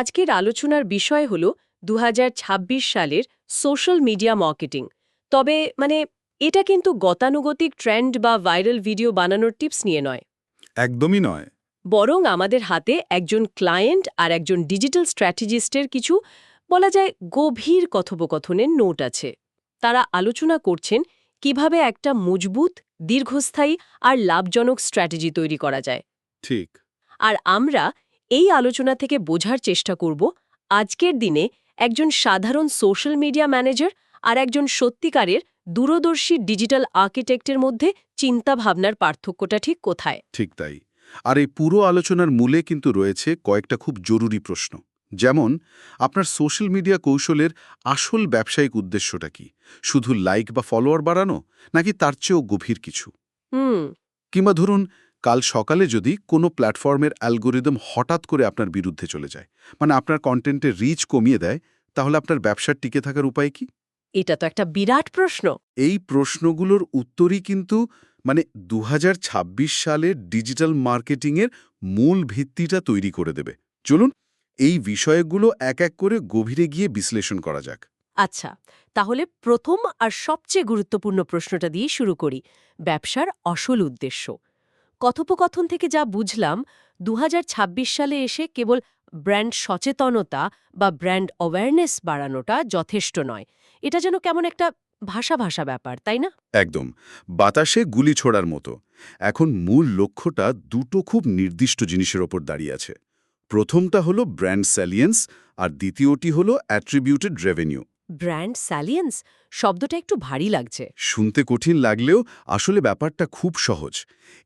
আজকের আলোচনার বিষয় হল দু হাজার ছাব্বিশ সালের সোশ্যাল মিডিয়া মার্কেটিং। তবে মানে এটা কিন্তু গতানুগতিক ট্রেন্ড বা ভাইরাল ভিডিও বানানোর টিপস নিয়ে নয়। একদমই নয়। বরং আমাদের হাতে একজন ক্লায়েন্ট আর একজন ডিজিটাল স্ট্র্যাটেজিস্টের কিছু বলা যায় গভীর কথোপকথনের নোট আছে। তারা আলোচনা করছেন কীভাবে একটা মজবুত দীর্ঘস্থায়ী আর লাভজনক স্ট্র্যাটেজি তৈরি করা যায়। ঠিক। আর আমরা এই আলোচনা থেকে বোঝার চেষ্টা করব আজকের দিনে একজন সাধারণ সোশ্যাল মিডিয়া ম্যানেজার আর একজন সত্যিকারের দূরদর্শী ডিজিটাল আর্কিটেক্টের মধ্যে চিন্তাভাবনার পার্থক্যটা ঠিক কোথায়? ঠিক তাই। আর এই পুরো আলোচনার মূলে কিন্তু রয়েছে কয়েকটা খুব জরুরি প্রশ্ন। যেমন আপনার সোশ্যাল মিডিয়া কৌশলের আসল ব্যবসায়িক উদ্দেশ্যটা কি? শুধু লাইক বা ফলোয়ার বাড়ানো নাকি তার চেয়েও গভীর কিছু? হুম। কিংবা ধরুন কাল সকালে যদি কোনো প্ল্যাটফর্মের অ্যালগোরিদম হঠাৎ করে আপনার বিরুদ্ধে চলে যায় মানে আপনার কন্টেন্টের রিচ কমিয়ে দেয় তাহলে আপনার ব্যবসার টিকে থাকার উপায় কি? এটা তো একটা বিরাট প্রশ্ন। এই প্রশ্নগুলোর উত্তরই কিন্তু মানে দু সালের ডিজিটাল মার্কেটিংয়ের মূল ভিত্তিটা তৈরি করে দেবে। চলুন এই বিষয়গুলো এক এক করে গভীরে গিয়ে বিশ্লেষণ করা যাক। আচ্ছা তাহলে প্রথম আর সবচেয়ে গুরুত্বপূর্ণ প্রশ্নটা দিয়ে শুরু করি। ব্যবসার আসল উদ্দেশ্য। কথোপকথন থেকে যা বুঝলাম দু হাজার ছাব্বিশ সালে এসে কেবল ব্র্যান্ড সচেতনতা বা ব্র্যান্ড অ্যাওয়ারনেস বাড়ানোটা যথেষ্ট নয়। এটা যেন কেমন একটা ভাষা ভাষা ব্যাপার, তাই না? একদম। বাতাসে গুলি ছোড়ার মতো। এখন মূল লক্ষ্যটা দুটো খুব নির্দিষ্ট জিনিসের ওপর দাঁড়িয়ে আছে। প্রথমটা হলো ব্র্যান্ড স্যালিয়েন্স আর দ্বিতীয়টি হলো অ্যাট্রিবিউটেড রেভিনিউ। ব্র্যান্ড স্যালিয়েন্স শব্দটা একটু ভারী লাগছে। শুনতে কঠিন লাগলেও আসলে ব্যাপারটা খুব সহজ।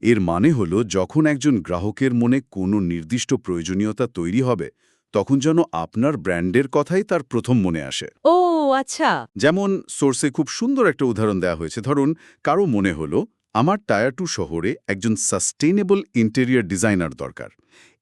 এর মানে হল যখন একজন গ্রাহকের মনে কোনো নির্দিষ্ট প্রয়োজনীয়তা তৈরি হবে তখন যেন আপনার ব্র্যান্ডের কথাই তার প্রথম মনে আসে। ও আচ্ছা। যেমন সোর্সে খুব সুন্দর একটা উদাহরণ দেওয়া হয়েছে। ধরুন কারও মনে হলো আমার টায়ার টু শহরে একজন সাস্টেনেবল ইন্টেরিয়ার ডিজাইনার দরকার।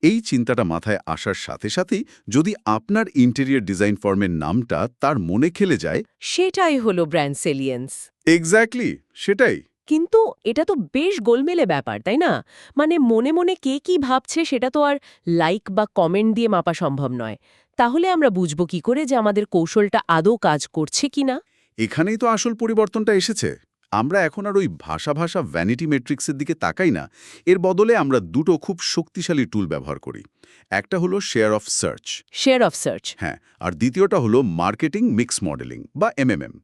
এই চিন্তাটা মাথায় আসার সাথে সাথেই যদি আপনার ইন্টেরিয়ার ডিজাইন ফর্মের নামটা তার মনে খেলে যায় সেটাই হলো ব্র্যান্ড সেলিয়েন্স। এক্স্যাক্টলি সেটাই। কিন্তু এটা তো বেশ গোলমেলে ব্যাপার তাই না? মানে মনে মনে কে কি ভাবছে সেটা তো আর লাইক বা কমেন্ট দিয়ে মাপা সম্ভব নয়। তাহলে আমরা বুঝব কি করে যে আমাদের কৌশলটা আদৌ কাজ করছে কিনা? এখানেই তো আসল পরিবর্তনটা এসেছে। আমরা এখন আর ওই ভাষা ভাষা ভ্যানিটি মেট্রিক্সের দিকে তাকাই না। এর বদলে আমরা দুটো খুব শক্তিশালী টুল ব্যবহার করি। একটা হলো share of search share of search হ্যাঁ আর দ্বিতীয়টা হলো মার্কেটিং মিক্স মডেলিং বা এমএমএম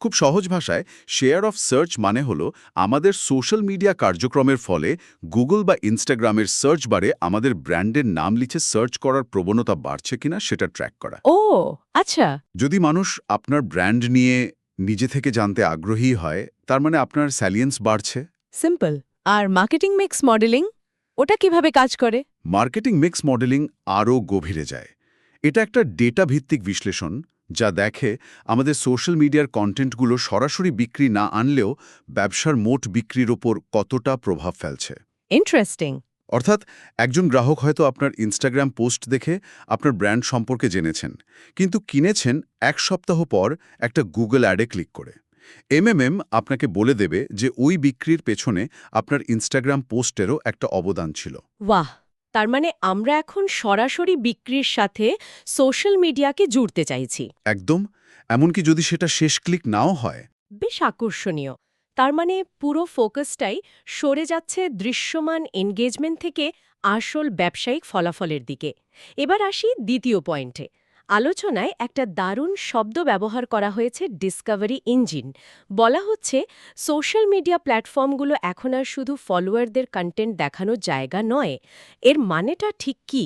খুব সহজ ভাষায় শেয়ার অফ সার্চ মানে হলো আমাদের সোশ্যাল মিডিয়া কার্যক্রমের ফলে গুগল বা ইনস্টাগ্রামের সার্চ বারে আমাদের ব্র্যান্ডের নাম লিখে সার্চ করার প্রবণতা বাড়ছে কিনা সেটা ট্র্যাক করা। ও আচ্ছা। যদি মানুষ আপনার ব্র্যান্ড নিয়ে নিজে থেকে জানতে আগ্রহী হয় তার মানে আপনার স্যালিয়েন্স বাড়ছে? সিম্পল আর মার্কেটিং মিক্স মডেলিং ওটা কীভাবে কাজ করে? মার্কেটিং মিক্স মডেলিং আরও গভীরে যায়। এটা একটা ডেটা ভিত্তিক বিশ্লেষণ যা দেখে আমাদের সোশ্যাল মিডিয়ার কন্টেন্টগুলো সরাসরি বিক্রি না আনলেও ব্যবসার মোট বিক্রির ওপর কতটা প্রভাব ফেলছে। ইন্টারেস্টিং অর্থাৎ একজন গ্রাহক হয়তো আপনার ইনস্টাগ্রাম পোস্ট দেখে আপনার ব্র্যান্ড সম্পর্কে জেনেছেন কিন্তু কিনেছেন এক সপ্তাহ পর একটা গুগল অ্যাডে ক্লিক করে। এমএমএম আপনাকে বলে দেবে যে ওই বিক্রির পেছনে আপনার ইনস্টাগ্রাম পোস্টেরও একটা অবদান ছিল। বাহ তার মানে আমরা এখন সরাসরি বিক্রির সাথে সোশ্যাল মিডিয়াকে জুড়তে চাইছি। একদম। এমনকি যদি সেটা শেষ ক্লিক নাও হয় বেশ আকর্ষণীয়। তার মানে পুরো ফোকাসটাই সরে যাচ্ছে দৃশ্যমান এনগেজমেন্ট থেকে আসল ব্যবসায়িক ফলাফলের দিকে। এবার আসি দ্বিতীয় পয়েন্টে। আলোচনায় একটা দারুণ শব্দ ব্যবহার করা হয়েছে ডিসকভারি ইঞ্জিন। বলা হচ্ছে, সোশ্যাল মিডিয়া প্ল্যাটফর্মগুলো এখন আর শুধু ফলোয়ারদের কন্টেন্ট দেখানোর জায়গা নয়, এর মানেটা ঠিক কি?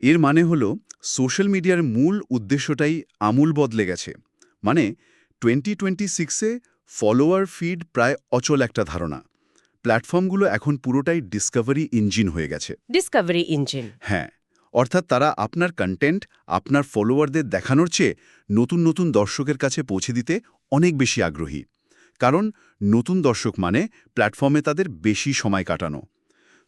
এর মানে হলো, সোশ্যাল মিডিয়ার মূল উদ্দেশ্যটাই আমূল বদলে গেছে। মানে টোয়েন্টি টোয়েন্টি সিক্সে ফলোয়ার ফিড প্রায় অচল একটা ধারণা। প্ল্যাটফর্মগুলো এখন পুরোটাই ডিসকভারি ইঞ্জিন হয়ে গেছে। Discovery engine. হ্যাঁ অর্থাৎ তারা আপনার কন্টেন্ট আপনার ফলোয়ারদের দেখানোর চেয়ে নতুন নতুন দর্শকের কাছে পৌঁছে দিতে অনেক বেশি আগ্রহী। কারণ নতুন দর্শক মানে প্ল্যাটফর্মে তাদের বেশি সময় কাটানো।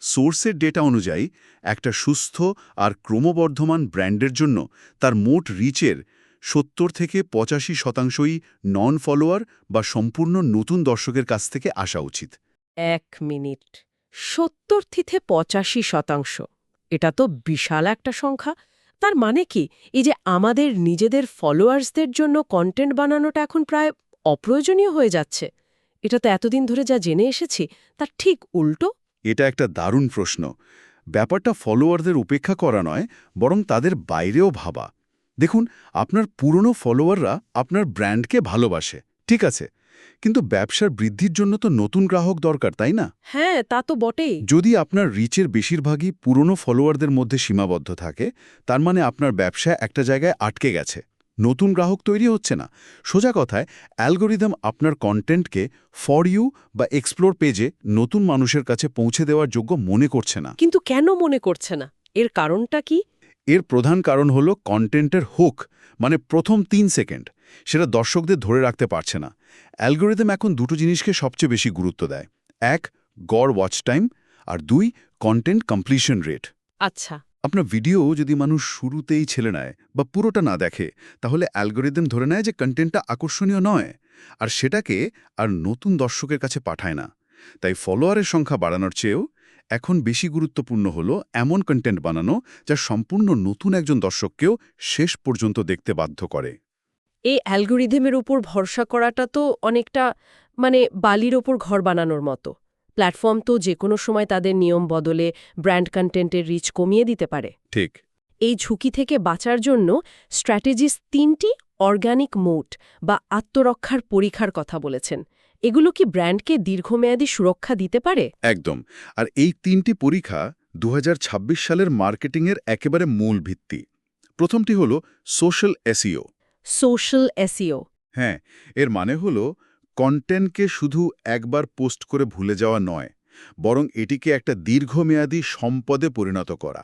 সোর্সের ডেটা অনুযায়ী একটা সুস্থ আর ক্রমবর্ধমান ব্র্যান্ডের জন্য তার মোট রিচের সত্তর থেকে পঁচাশি শতাংশই নন ফলোয়ার বা সম্পূর্ণ নতুন দর্শকের কাছ থেকে আসা উচিত। এক মিনিট। সত্তর থেকে পঁচাশি শতাংশ। এটা তো বিশাল একটা সংখ্যা। তার মানে কি? এই যে আমাদের নিজেদের ফলোয়ার্সদের জন্য কন্টেন্ট বানানোটা এখন প্রায় অপ্রয়োজনীয় হয়ে যাচ্ছে। এটা তো এতদিন ধরে যা জেনে এসেছি তার ঠিক উল্টো? এটা একটা দারুণ প্রশ্ন। ব্যাপারটা ফলোয়ারদের উপেক্ষা করা নয় বরং তাদের বাইরেও ভাবা। দেখুন আপনার পুরনো ফলোয়াররা আপনার ব্র্যান্ডকে ভালোবাসে ঠিক আছে? কিন্তু ব্যবসার বৃদ্ধির জন্য তো নতুন গ্রাহক দরকার তাই না? হ্যাঁ তা তো বটেই। যদি আপনার রিচের বেশিরভাগই পুরনো ফলোয়ারদের মধ্যে সীমাবদ্ধ থাকে তার মানে আপনার ব্যবসা একটা জায়গায় আটকে গেছে। নতুন গ্রাহক তৈরি হচ্ছে না। সোজা কথায় অ্যালগোরিদম আপনার কন্টেন্টকে ফর ইউ বা এক্সপ্লোর পেজে নতুন মানুষের কাছে পৌঁছে দেওয়ার যোগ্য মনে করছে না। কিন্তু কেন মনে করছে না? এর কারণটা কি? এর প্রধান কারণ হল কন্টেন্টের হুক মানে প্রথম তিন সেকেন্ড সেটা দর্শকদের ধরে রাখতে পারছে না। অ্যালগোরিদম এখন দুটো জিনিসকে সবচেয়ে বেশি গুরুত্ব দেয়। এক গড় ওয়াচ টাইম আর দুই কন্টেন্ট কমপ্লিশন রেট আচ্ছা। আপনার ভিডিও যদি মানুষ শুরুতেই ছেলে নেয় বা পুরোটা না দেখে তাহলে অ্যালগোরিদম ধরে নেয় যে কন্টেন্টটা আকর্ষণীয় নয় আর সেটাকে আর নতুন দর্শকের কাছে পাঠায় না। তাই ফলোয়ারের সংখ্যা বাড়ানোর চেয়েও এখন বেশি গুরুত্বপূর্ণ হলো এমন কন্টেন্ট বানানো যা সম্পূর্ণ নতুন একজন দর্শককেও শেষ পর্যন্ত দেখতে বাধ্য করে। এই অ্যালগোরিদমের উপর ভরসা করাটা তো অনেকটা মানে বালির ওপর ঘর বানানোর মতো। প্ল্যাটফর্ম তো যে কোনো সময় তাদের নিয়ম বদলে ব্র্যান্ড কন্টেন্টের রিচ কমিয়ে দিতে পারে। ঠিক। এই ঝুঁকি থেকে বাঁচার জন্য স্ট্র্যাটেজিস তিনটি অর্গানিক মোট বা আত্মরক্ষার পরীক্ষার কথা বলেছেন। এগুলো কি ব্র্যান্ডকে দীর্ঘমেয়াদী সুরক্ষা দিতে পারে? একদম। আর এই তিনটি পরীক্ষা দু হাজার ছাব্বিশ সালের মার্কেটিংয়ের একেবারে মূল ভিত্তি। প্রথমটি হল সোশ্যাল এসিও সোশ্যাল এসিও হ্যাঁ এর মানে হল কন্টেন্টকে শুধু একবার পোস্ট করে ভুলে যাওয়া নয় বরং এটিকে একটা দীর্ঘমেয়াদী সম্পদে পরিণত করা।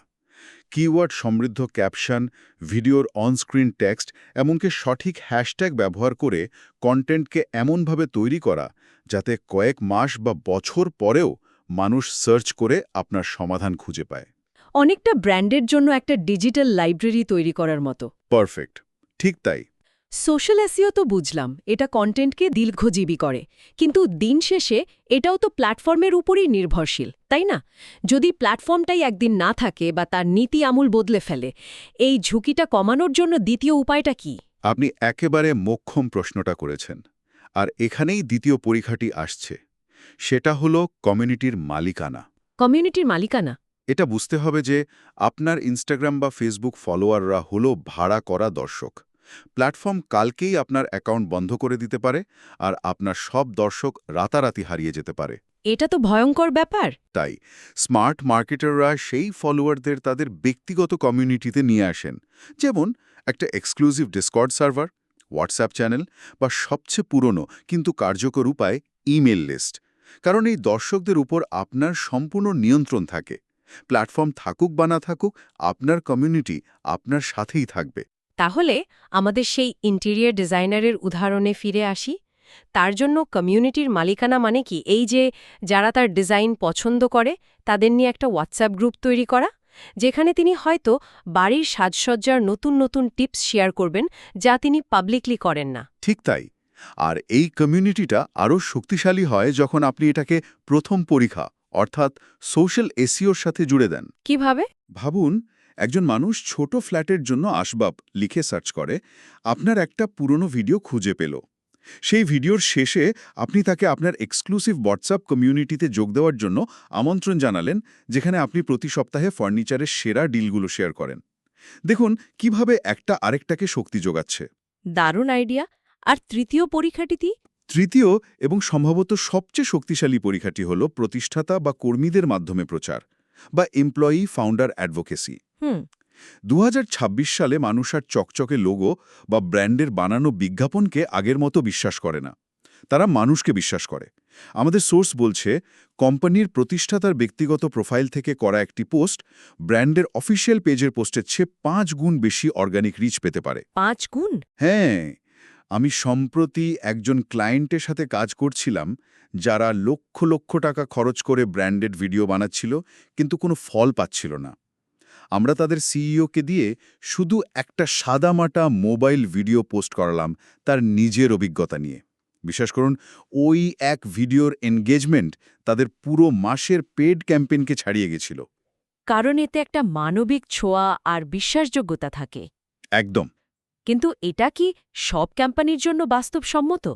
কিওয়ার্ড সমৃদ্ধ ক্যাপশন ভিডিওর অনস্ক্রিন টেক্সট এমনকি সঠিক হ্যাশট্যাগ ব্যবহার করে কন্টেন্টকে এমনভাবে তৈরি করা যাতে কয়েক মাস বা বছর পরেও মানুষ সার্চ করে আপনার সমাধান খুঁজে পায়। অনেকটা ব্র্যান্ডের জন্য একটা ডিজিটাল লাইব্রেরি তৈরি করার মতো। পারফেক্ট। ঠিক তাই। সোশ্যাল এসিও তো বুঝলাম এটা কন্টেন্টকে দীর্ঘজীবী করে। কিন্তু দিন শেষে এটাও তো প্ল্যাটফর্মের উপরই নির্ভরশীল তাই না? যদি প্ল্যাটফর্মটাই একদিন না থাকে বা তার নীতি আমূল বদলে ফেলে এই ঝুঁকিটা কমানোর জন্য দ্বিতীয় উপায়টা কি? আপনি একেবারে মোক্ষম প্রশ্নটা করেছেন আর এখানেই দ্বিতীয় পরীক্ষাটি আসছে। সেটা হলো কমিউনিটির মালিকানা। কমিউনিটির মালিকানা? এটা বুঝতে হবে যে আপনার ইনস্টাগ্রাম বা ফেসবুক ফলোয়াররা হলো ভাড়া করা দর্শক। প্ল্যাটফর্ম কালকেই আপনার অ্যাকাউন্ট বন্ধ করে দিতে পারে আর আপনার সব দর্শক রাতারাতি হারিয়ে যেতে পারে। এটা তো ভয়ঙ্কর ব্যাপার। তাই স্মার্ট মার্কেটাররা সেই ফলোয়ারদের তাদের ব্যক্তিগত কমিউনিটিতে নিয়ে আসেন। যেমন একটা exclusive Discord server WhatsApp channel বা সবচেয়ে পুরনো কিন্তু কার্যকর উপায় ইমেল লিস্ট। কারণ এই দর্শকদের উপর আপনার সম্পূর্ণ নিয়ন্ত্রণ থাকে। প্ল্যাটফর্ম থাকুক বা না থাকুক আপনার কমিউনিটি আপনার সাথেই থাকবে। তাহলে আমাদের সেই ইন্টেরিয়ার ডিজাইনারের উদাহরণে ফিরে আসি। তার জন্য কমিউনিটির মালিকানা মানে কি? এই যে যারা তার ডিজাইন পছন্দ করে তাদের নিয়ে একটা হোয়াটসঅ্যাপ গ্রুপ তৈরি করা যেখানে তিনি হয়তো বাড়ির সাজসজ্জার নতুন নতুন টিপস শেয়ার করবেন যা তিনি পাবলিকলি করেন না। ঠিক তাই। আর এই কমিউনিটিটা আরও শক্তিশালী হয় যখন আপনি এটাকে প্রথম পরীক্ষা অর্থাৎ সোশ্যাল এসিওর সাথে জুড়ে দেন। কীভাবে? ভাবুন একজন মানুষ ছোট ফ্ল্যাটের জন্য আসবাব লিখে সার্চ করে আপনার একটা পুরনো ভিডিও খুঁজে পেল। সেই ভিডিওর শেষে আপনি তাকে আপনার এক্সক্লুসিভ হোয়াটসঅ্যাপ কমিউনিটিতে যোগ দেওয়ার জন্য আমন্ত্রণ জানালেন যেখানে আপনি প্রতি সপ্তাহে ফার্নিচারের সেরা ডিলগুলো শেয়ার করেন। দেখুন কীভাবে একটা আরেকটাকে শক্তি যোগাচ্ছে। দারুণ আইডিয়া। আর তৃতীয় পরীক্ষাটিতে তৃতীয় এবং সম্ভবত সবচেয়ে শক্তিশালী পরীক্ষাটি হল প্রতিষ্ঠাতা বা কর্মীদের মাধ্যমে প্রচার। বা এমপ্লয়ি ফাউন্ডার অ্যাডভোকেসি দু সালে মানুষ আর চকচকে লোগো বা ব্র্যান্ডের বানানো বিজ্ঞাপনকে আগের মতো বিশ্বাস করে না। তারা মানুষকে বিশ্বাস করে। আমাদের সোর্স বলছে কোম্পানির প্রতিষ্ঠাতার ব্যক্তিগত প্রোফাইল থেকে করা একটি পোস্ট ব্র্যান্ডের অফিসিয়াল পেজের পোস্টের চেয়ে পাঁচ গুণ বেশি অর্গানিক রিচ পেতে পারে। পাঁচ গুণ? হ্যাঁ। আমি সম্প্রতি একজন ক্লায়েন্টের সাথে কাজ করছিলাম যারা লক্ষ লক্ষ টাকা খরচ করে ব্র্যান্ডেড ভিডিও বানাচ্ছিল কিন্তু কোনো ফল পাচ্ছিল না। আমরা তাদের সিইওকে দিয়ে শুধু একটা সাদামাটা মোবাইল ভিডিও পোস্ট করালাম তার নিজের অভিজ্ঞতা নিয়ে। বিশ্বাস করুন ওই এক ভিডিওর এনগেজমেন্ট তাদের পুরো মাসের পেড ক্যাম্পেইনকে ছাড়িয়ে গেছিল। কারণ এতে একটা মানবিক ছোঁয়া আর বিশ্বাসযোগ্যতা থাকে। একদম। কিন্তু এটা কি সব কোম্পানির জন্য বাস্তবসম্মত?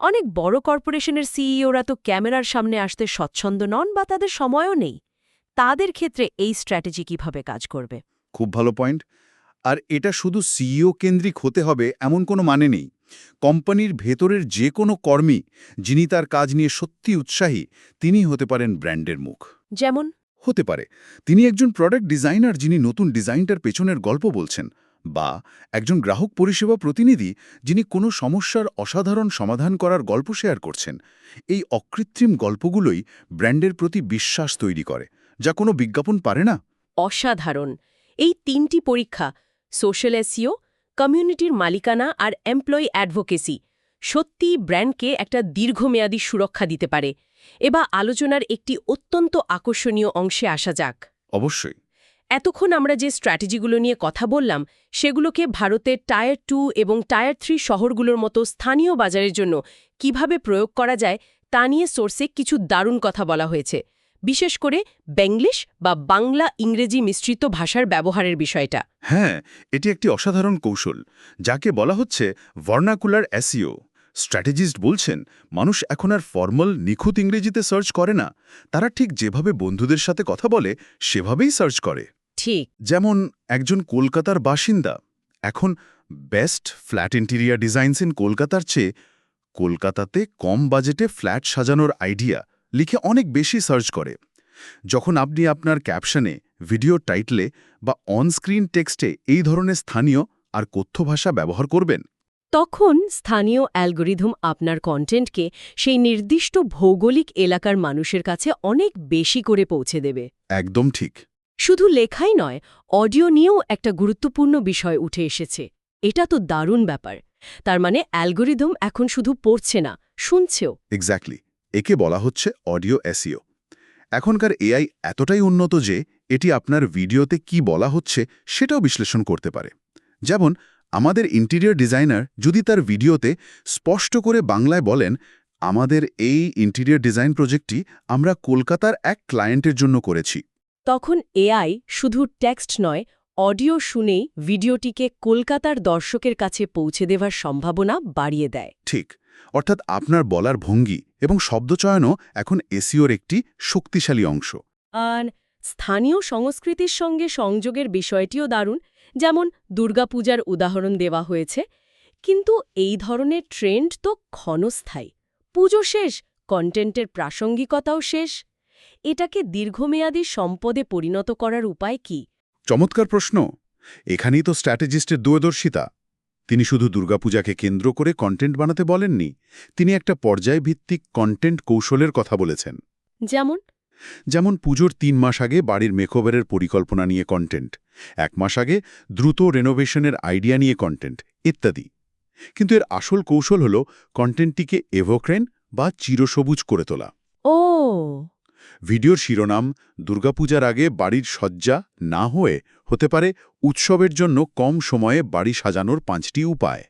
অনেক বড় কর্পোরেশনের সিইওরা তো ক্যামেরার সামনে আসতে স্বচ্ছন্দ নন বা তাদের সময়ও নেই। তাদের ক্ষেত্রে এই স্ট্র্যাটেজি কীভাবে কাজ করবে? খুব ভালো পয়েন্ট। আর এটা শুধু সিইও কেন্দ্রিক হতে হবে এমন কোনো মানে নেই। কোম্পানির ভেতরের যে কোনো কর্মী যিনি তার কাজ নিয়ে সত্যি উৎসাহী তিনি হতে পারেন ব্র্যান্ডের মুখ। যেমন? হতে পারে। তিনি একজন প্রোডাক্ট ডিজাইনার যিনি নতুন ডিজাইনটার পেছনের গল্প বলছেন। বা একজন গ্রাহক পরিষেবা প্রতিনিধি যিনি কোনো সমস্যার অসাধারণ সমাধান করার গল্প শেয়ার করছেন এই অকৃত্রিম গল্পগুলোই ব্র্যান্ডের প্রতি বিশ্বাস তৈরি করে যা কোনো বিজ্ঞাপন পারে না? অসাধারণ। এই তিনটি পরীক্ষা সোশ্যাল এসিও কমিউনিটির মালিকানা আর এমপ্লয়ি অ্যাডভোকেসি সত্যিই ব্র্যান্ডকে একটা দীর্ঘমেয়াদী সুরক্ষা দিতে পারে। এবার আলোচনার একটি অত্যন্ত আকর্ষণীয় অংশে আসা যাক। অবশ্যই। এতক্ষণ আমরা যে স্ট্র্যাটেজিগুলো নিয়ে কথা বললাম, সেগুলোকে ভারতের টায়ার টু এবং টায়ার থ্রি শহরগুলোর মতো স্থানীয় বাজারের জন্য কীভাবে প্রয়োগ করা যায়, তা নিয়ে সোর্সে কিছু দারুণ কথা বলা হয়েছে। বিশেষ করে বেঙ্গলিশ বা বাংলা ইংরেজি মিশ্রিত ভাষার ব্যবহারের বিষয়টা। হ্যাঁ এটি একটি অসাধারণ কৌশল, যাকে বলা হচ্ছে ভার্নাকুলার অ্যাসিও স্ট্র্যাটেজিস্ট বলছেন, মানুষ এখন আর ফর্মাল নিখুঁত ইংরেজিতে সার্চ করে না, তারা ঠিক যেভাবে বন্ধুদের সাথে কথা বলে, সেভাবেই সার্চ করে। ঠিক। যেমন একজন কলকাতার বাসিন্দা এখন best flat interior designs in কলকাতার চেয়ে কলকাতাতে কম বাজেটে ফ্ল্যাট সাজানোর আইডিয়া লিখে অনেক বেশি সার্চ করে। যখন আপনি আপনার ক্যাপশনে ভিডিও টাইটলে বা অনস্ক্রিন টেক্সটে এই ধরনের স্থানীয় আর কথ্য ভাষা ব্যবহার করবেন। তখন স্থানীয় অ্যালগোরিদম আপনার কন্টেন্টকে সেই নির্দিষ্ট ভৌগোলিক এলাকার মানুষের কাছে অনেক বেশি করে পৌঁছে দেবে। একদম ঠিক। শুধু লেখাই নয়, অডিও নিয়েও একটা গুরুত্বপূর্ণ বিষয় উঠে এসেছে। এটা তো দারুণ ব্যাপার। তার মানে অ্যালগোরিদম এখন শুধু পড়ছে না, শুনছেও। এক্স্যাক্টলি একে বলা হচ্ছে অডিও এসিও এখনকার এআই এতটাই উন্নত যে এটি আপনার ভিডিওতে কি বলা হচ্ছে সেটাও বিশ্লেষণ করতে পারে। যেমন, আমাদের ইন্টেরিয়র ডিজাইনার যদি তার ভিডিওতে স্পষ্ট করে বাংলায় বলেন, আমাদের এই ইন্টেরিয়র ডিজাইন প্রজেক্টটি আমরা কলকাতার এক ক্লায়েন্টের জন্য করেছি। তখন এআই শুধু টেক্সট নয় অডিও শুনেই ভিডিওটিকে কলকাতার দর্শকের কাছে পৌঁছে দেওয়ার সম্ভাবনা বাড়িয়ে দেয়। ঠিক অর্থাৎ আপনার বলার ভঙ্গি এবং শব্দচয়নও এখন এসিওর একটি শক্তিশালী অংশ। আর স্থানীয় সংস্কৃতির সঙ্গে সংযোগের বিষয়টিও দারুণ যেমন দুর্গাপূজার উদাহরণ দেওয়া হয়েছে কিন্তু এই ধরনের ট্রেন্ড তো ক্ষণস্থায়ী। পুজো শেষ কন্টেন্টের প্রাসঙ্গিকতাও শেষ এটাকে দীর্ঘমেয়াদী সম্পদে পরিণত করার উপায় কি? চমৎকার প্রশ্ন। এখানেই তো স্ট্র্যাটেজিস্টের দূরদর্শিতা। তিনি শুধু দুর্গাপূজাকে কেন্দ্র করে কন্টেন্ট বানাতে বলেননি তিনি একটা পর্যায়ভিত্তিক কন্টেন্ট কৌশলের কথা বলেছেন। যেমন? যেমন পুজোর তিন মাস আগে বাড়ির মেকওভারের পরিকল্পনা নিয়ে কন্টেন্ট এক মাস আগে দ্রুত রেনোভেশনের আইডিয়া নিয়ে কন্টেন্ট ইত্যাদি। কিন্তু এর আসল কৌশল হল কন্টেন্টটিকে এভোক্রেন বা চিরসবুজ করে তোলা। ও! ভিডিওর শিরোনাম দুর্গাপূজার আগে বাড়ির সজ্জা না হয়ে হতে পারে উৎসবের জন্য কম সময়ে বাড়ি সাজানোর পাঁচটি উপায়।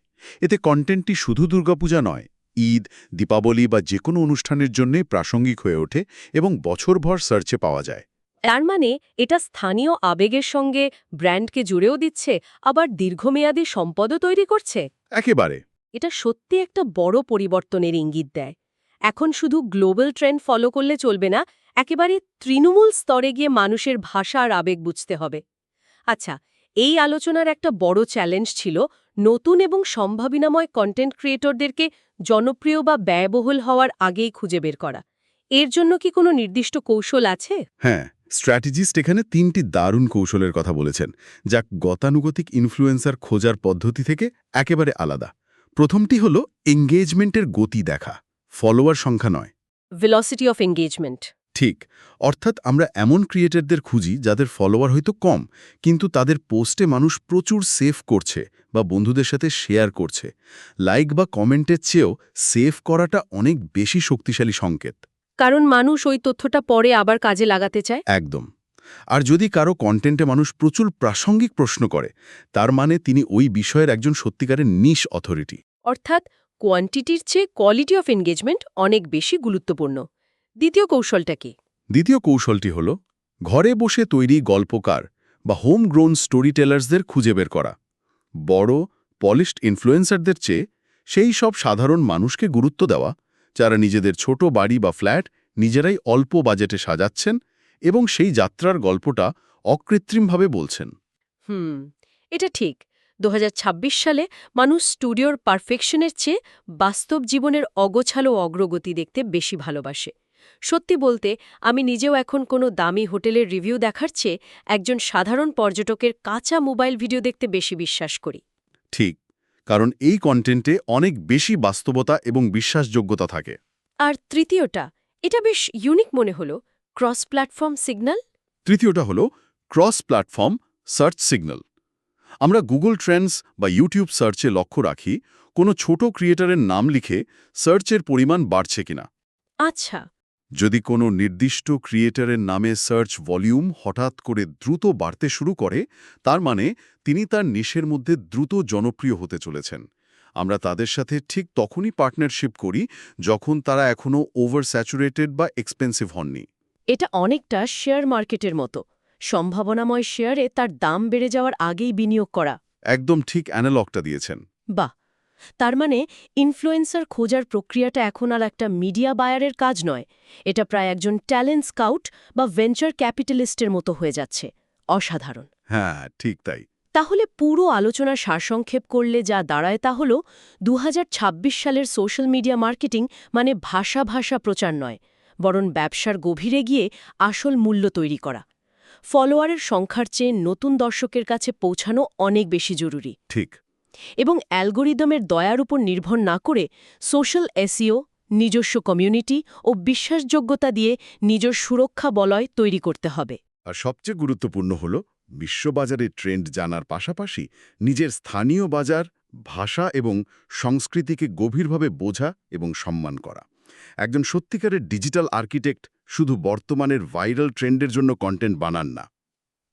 এতে কন্টেন্টটি শুধু দুর্গাপূজা নয় ঈদ দীপাবলি বা যে কোনো অনুষ্ঠানের জন্যে প্রাসঙ্গিক হয়ে ওঠে এবং বছরভর সার্চে পাওয়া যায়। তার মানে এটা স্থানীয় আবেগের সঙ্গে ব্র্যান্ডকে জুড়েও দিচ্ছে আবার দীর্ঘমেয়াদী সম্পদও তৈরি করছে? একেবারে। এটা সত্যি একটা বড় পরিবর্তনের ইঙ্গিত দেয়। এখন শুধু গ্লোবাল ট্রেন্ড ফলো করলে চলবে না, একেবারে তৃণমূল স্তরে গিয়ে মানুষের ভাষা আর আবেগ বুঝতে হবে। আচ্ছা এই আলোচনার একটা বড় চ্যালেঞ্জ ছিল নতুন এবং সম্ভাবনাময় কন্টেন্ট ক্রিয়েটরদেরকে জনপ্রিয় বা ব্যয়বহুল হওয়ার আগেই খুঁজে বের করা। এর জন্য কি কোনো নির্দিষ্ট কৌশল আছে? হ্যাঁ স্ট্র্যাটেজিস্ট এখানে তিনটি দারুণ কৌশলের কথা বলেছেন, যা গতানুগতিক ইনফ্লুয়েন্সার খোঁজার পদ্ধতি থেকে একেবারে আলাদা। প্রথমটি হল এঙ্গেজমেন্টের গতি দেখা। ফলোয়ার সংখ্যা নয়। ভেলোসিটি অফ এঙ্গেজমেন্ট ঠিক অর্থাৎ আমরা এমন ক্রিয়েটরদের খুঁজি যাদের ফলোয়ার হয়তো কম কিন্তু তাদের পোস্টে মানুষ প্রচুর সেভ করছে বা বন্ধুদের সাথে শেয়ার করছে। লাইক বা কমেন্টের চেয়েও সেভ করাটা অনেক বেশি শক্তিশালী সংকেত। কারণ মানুষ ওই তথ্যটা পরে আবার কাজে লাগাতে চায়? একদম। আর যদি কারও কন্টেন্টে মানুষ প্রচুর প্রাসঙ্গিক প্রশ্ন করে তার মানে তিনি ওই বিষয়ের একজন সত্যিকারের নিশ অথরিটি অর্থাৎ কোয়ান্টিটির চেয়ে কোয়ালিটি অফ এনগেজমেন্ট অনেক বেশি গুরুত্বপূর্ণ। দ্বিতীয় কৌশলটা কি? দ্বিতীয় কৌশলটি হল ঘরে বসে তৈরি গল্পকার বা হোম গ্রোন স্টোরি টেলার্সদের খুঁজে বের করা। বড় পলিশড ইনফ্লুয়েন্সারদের চেয়ে সেই সব সাধারণ মানুষকে গুরুত্ব দেওয়া যারা নিজেদের ছোট বাড়ি বা ফ্ল্যাট নিজেরাই অল্প বাজেটে সাজাচ্ছেন এবং সেই যাত্রার গল্পটা অকৃত্রিমভাবে বলছেন। হুম এটা ঠিক। দু হাজার ছাব্বিশ সালে মানুষ স্টুডিওর পারফেকশনের চেয়ে বাস্তব জীবনের অগোছালো অগ্রগতি দেখতে বেশি ভালোবাসে। সত্যি বলতে আমি নিজেও এখন কোনো দামি হোটেলের রিভিউ দেখার চেয়ে একজন সাধারণ পর্যটকের কাঁচা মোবাইল ভিডিও দেখতে বেশি বিশ্বাস করি। ঠিক কারণ এই কন্টেন্টে অনেক বেশি বাস্তবতা এবং বিশ্বাসযোগ্যতা থাকে। আর তৃতীয়টা এটা বেশ ইউনিক মনে হলো ক্রস প্ল্যাটফর্ম সিগন্যাল? তৃতীয়টা হল ক্রস প্ল্যাটফর্ম সার্চ সিগন্যাল। আমরা গুগল ট্রেন্ডস বা ইউটিউব সার্চে লক্ষ্য রাখি কোনো ছোট ক্রিয়েটারের নাম লিখে সার্চের পরিমাণ বাড়ছে কিনা। আচ্ছা। যদি কোনো নির্দিষ্ট ক্রিয়েটারের নামে সার্চ ভলিউম হঠাৎ করে দ্রুত বাড়তে শুরু করে তার মানে তিনি তার নিশের মধ্যে দ্রুত জনপ্রিয় হতে চলেছেন। আমরা তাদের সাথে ঠিক তখনই পার্টনারশিপ করি যখন তারা এখনও ওভার স্যাচুরেটেড বা এক্সপেন্সিভ হননি। এটা অনেকটা শেয়ার মার্কেটের মতো। সম্ভাবনাময় শেয়ারে তার দাম বেড়ে যাওয়ার আগেই বিনিয়োগ করা। একদম ঠিক অ্যানালগটা দিয়েছেন। বাহ! তার মানে ইনফ্লুয়েন্সার খোঁজার প্রক্রিয়াটা এখন আর একটা মিডিয়া বায়ারের কাজ নয়। এটা প্রায় একজন ট্যালেন্ট স্কাউট বা ভেঞ্চার ক্যাপিটালিস্টের মতো হয়ে যাচ্ছে। অসাধারণ। হ্যাঁ ঠিক তাই। তাহলে পুরো আলোচনা সারসংক্ষেপ করলে যা দাঁড়ায় তা হল দুহাজার ছাব্বিশ সালের সোশ্যাল মিডিয়া মার্কেটিং মানে ভাষা ভাষা প্রচার নয় বরং ব্যবসার গভীরে গিয়ে আসল মূল্য তৈরি করা। ফলোয়ারের সংখ্যার চেয়ে নতুন দর্শকের কাছে পৌঁছানো অনেক বেশি জরুরি। ঠিক। এবং অ্যালগোরিদমের দয়ার উপর নির্ভর না করে সোশ্যাল এসিও নিজস্ব কমিউনিটি ও বিশ্বাসযোগ্যতা দিয়ে নিজের সুরক্ষা বলয় তৈরি করতে হবে। আর সবচেয়ে গুরুত্বপূর্ণ হল বিশ্ববাজারের ট্রেন্ড জানার পাশাপাশি নিজের স্থানীয় বাজার ভাষা এবং সংস্কৃতিকে গভীরভাবে বোঝা এবং সম্মান করা। একজন সত্যিকারের ডিজিটাল আর্কিটেক্ট শুধু বর্তমানের ভাইরাল ট্রেন্ডের জন্য কন্টেন্ট বানান না।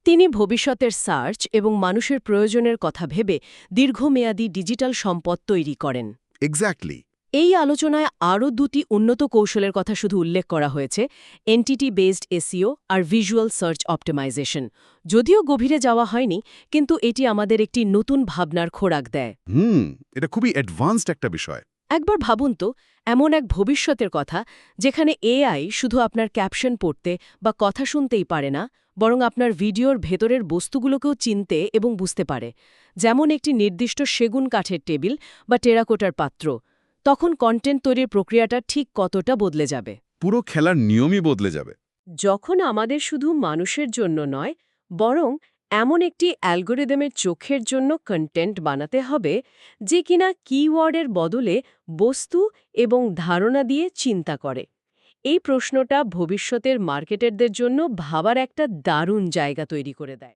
তিনি ভবিষ্যতের সার্চ এবং মানুষের প্রয়োজনের কথা ভেবে দীর্ঘমেয়াদী ডিজিটাল সম্পদ তৈরি করেন। এক্স্যাক্টলি এই আলোচনায় আরও দুটি উন্নত কৌশলের কথা শুধু উল্লেখ করা হয়েছে এনটিটি বেসড এসিও আর ভিজুয়াল সার্চ অপটিমাইজেশন যদিও গভীরে যাওয়া হয়নি কিন্তু এটি আমাদের একটি নতুন ভাবনার খোরাক দেয়। হুম এটা খুবই অ্যাডভান্সড একটা বিষয়। একবার ভাবুন তো এমন এক ভবিষ্যতের কথা যেখানে এআই শুধু আপনার ক্যাপশন পড়তে বা কথা শুনতেই পারে না বরং আপনার ভিডিওর ভেতরের বস্তুগুলোকেও চিনতে এবং বুঝতে পারে। যেমন একটি নির্দিষ্ট সেগুন কাঠের টেবিল বা টেরাকোটার পাত্র তখন কন্টেন্ট তৈরির প্রক্রিয়াটা ঠিক কতটা বদলে যাবে? পুরো খেলার নিয়মই বদলে যাবে। যখন আমাদের শুধু মানুষের জন্য নয় বরং এমন একটি অ্যালগোরিদমের চোখের জন্য কন্টেন্ট বানাতে হবে যে কিনা কিওয়ার্ডের বদলে বস্তু এবং ধারণা দিয়ে চিন্তা করে। এই প্রশ্নটা ভবিষ্যতের মার্কেটারদের জন্য ভাবার একটা দারুণ জায়গা তৈরি করে দেয়।